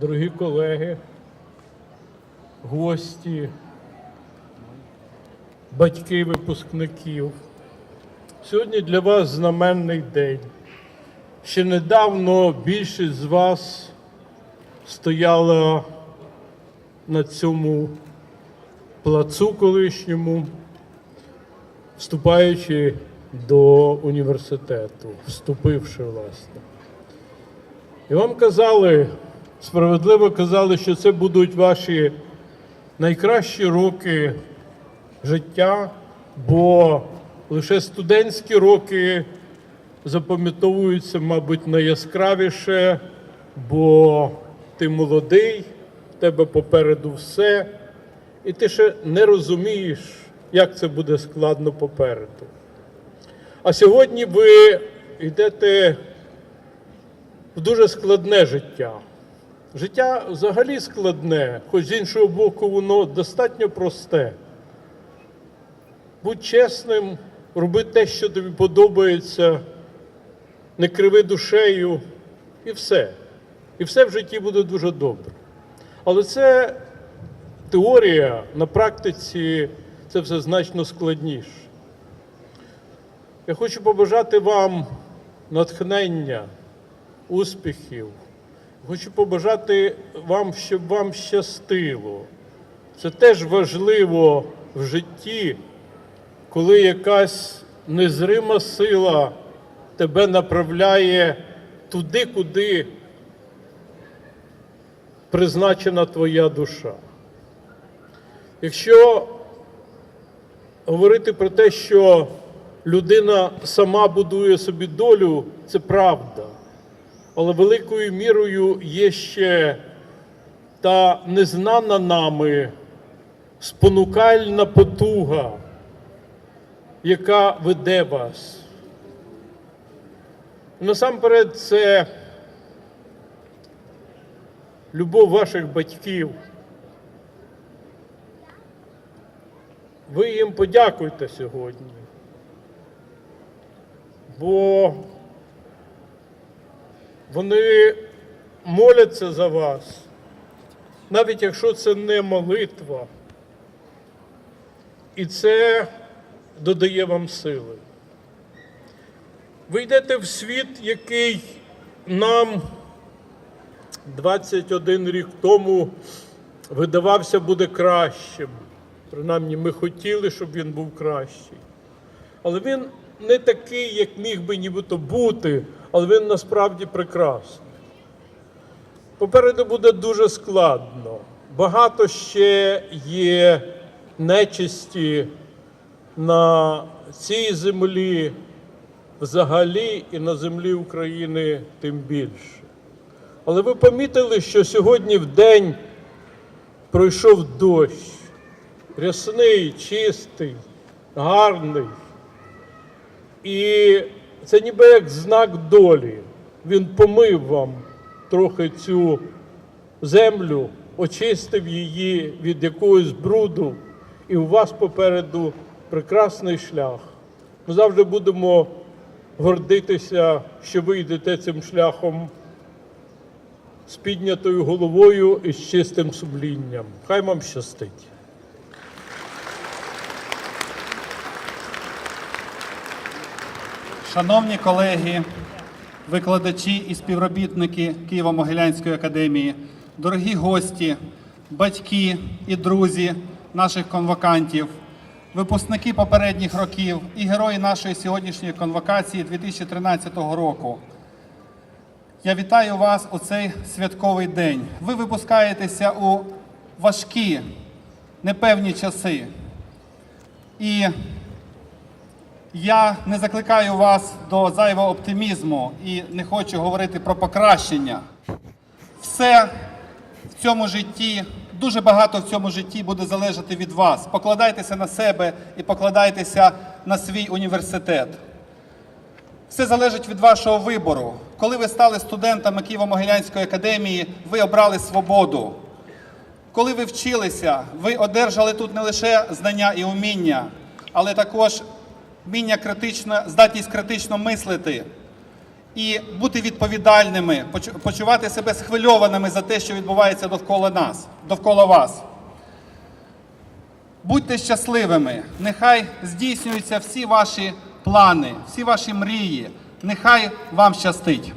дорогі колеги, гості, батьки випускників. Сьогодні для вас знаменний день. Ще недавно більшість з вас стояла на цьому плацу колишньому, вступаючи до університету, вступивши, власне. І вам казали, справедливо казали, що це будуть ваші найкращі роки життя, бо лише студентські роки запам'ятовуються, мабуть, найяскравіше, бо ти молодий, в тебе попереду все, і ти ще не розумієш, як це буде складно попереду. А сьогодні ви йдете в дуже складне життя. Життя взагалі складне, хоч з іншого боку, воно достатньо просте. Будь чесним, роби те, що тобі подобається, не криви душею, і все. І все в житті буде дуже добре. Але це теорія, на практиці це все значно складніше. Я хочу побажати вам натхнення, успіхів. Хочу побажати вам, щоб вам щастило. Це теж важливо в житті, коли якась незрима сила тебе направляє туди, куди призначена твоя душа. Якщо говорити про те, що людина сама будує собі долю, це правда. Але великою мірою є ще та незнана нами спонукальна потуга, яка веде вас. Насамперед, це любов ваших батьків. Ви їм подякуйте сьогодні. Бо вони моляться за вас, навіть якщо це не молитва. І це додає вам сили. Ви йдете в світ, який нам 21 рік тому видавався буде кращим. Принаймні, ми хотіли, щоб він був кращий. Але він не такий, як міг би нібито бути, але він насправді прекрасний. Попереду буде дуже складно. Багато ще є нечисті на цій землі, взагалі і на землі України тим більше. Але ви помітили, що сьогодні в день пройшов дощ. Рясний, чистий, гарний. І це ніби як знак долі. Він помив вам трохи цю землю, очистив її від якогось бруду, і у вас попереду прекрасний шлях. Ми завжди будемо гордитися, що ви йдете цим шляхом з піднятою головою і з чистим сумлінням. Хай вам щастить. Шановні колеги, викладачі і співробітники Києво-Могилянської академії, дорогі гості, батьки і друзі наших конвокантів, випускники попередніх років і герої нашої сьогоднішньої конвокації 2013 року. Я вітаю вас у цей святковий день. Ви випускаєтеся у важкі, непевні часи. І я не закликаю вас до зайвого оптимізму і не хочу говорити про покращення. Все в цьому житті, дуже багато в цьому житті буде залежати від вас. Покладайтеся на себе і покладайтеся на свій університет. Все залежить від вашого вибору. Коли ви стали студентами Києво-Могилянської академії, ви обрали свободу. Коли ви вчилися, ви одержали тут не лише знання і уміння, але також вміння критично, здатність критично мислити і бути відповідальними, почувати себе схвильованими за те, що відбувається довкола нас, довкола вас. Будьте щасливими, нехай здійснюються всі ваші плани, всі ваші мрії. Нехай вам щастить.